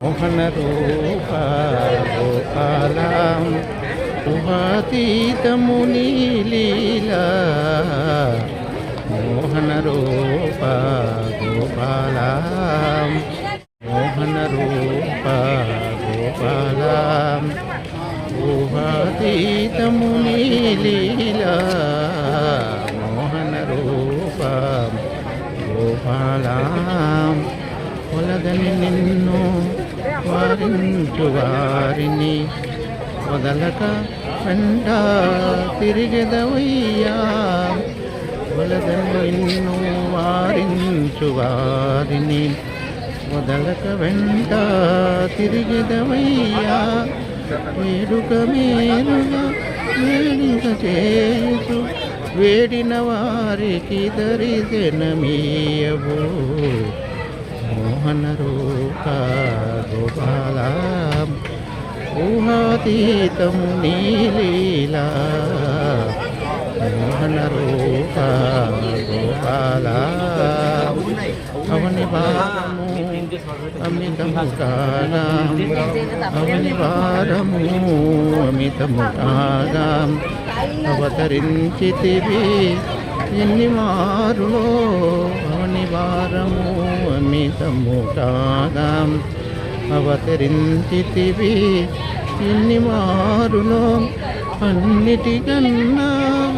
మోహన రూప గోపాలం ఊహాతీతము నీలీలా మోహన రూప గోపాలం మోహన రూప గోపాలం ఊహాతీతము నీలీలా మోహన రూప గోపాలం కొలదని నిన్ను వారించు వారిని. వదలక వెంట తిరిగెదవయ్యా. వలదని నిన్ను వారించు వారిని. వదలక వెంట తిరిగెదవయ్యా. వేడుక మేలుగా వేడుక చేసు వేడిన వారికి దరిశనమీయవు మోహన రూప గోపాల ఊహాతీతము నీలీలా. మోహన రూప గోపాల అవని భారము అమితము కాగా అవని భారము అమితము కాగా అవతరించితివి ఎన్ని మారులో అవని వారము అమితము అవతరించితివి. ఎన్ని మారులో అన్నిటికన్నా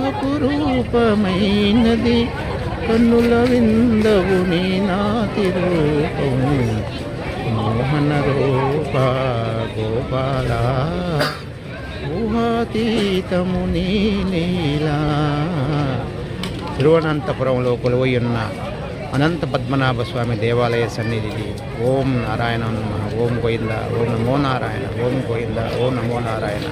అపురూపమైనది కన్నుల విందవు నీ నాతి రూపము మోహన రూప గోపాల ఊహాతీతము నీ నీలా తిరువనంతపురంలో కొలువయున్న అనంత పద్మనాభ స్వామి దేవాలయ సన్నిధికి ఓం నారాయణ నమః ఓం గోవింద ఓం నమో నారాయణ ఓం గోవింద ఓం నమో నారాయణ.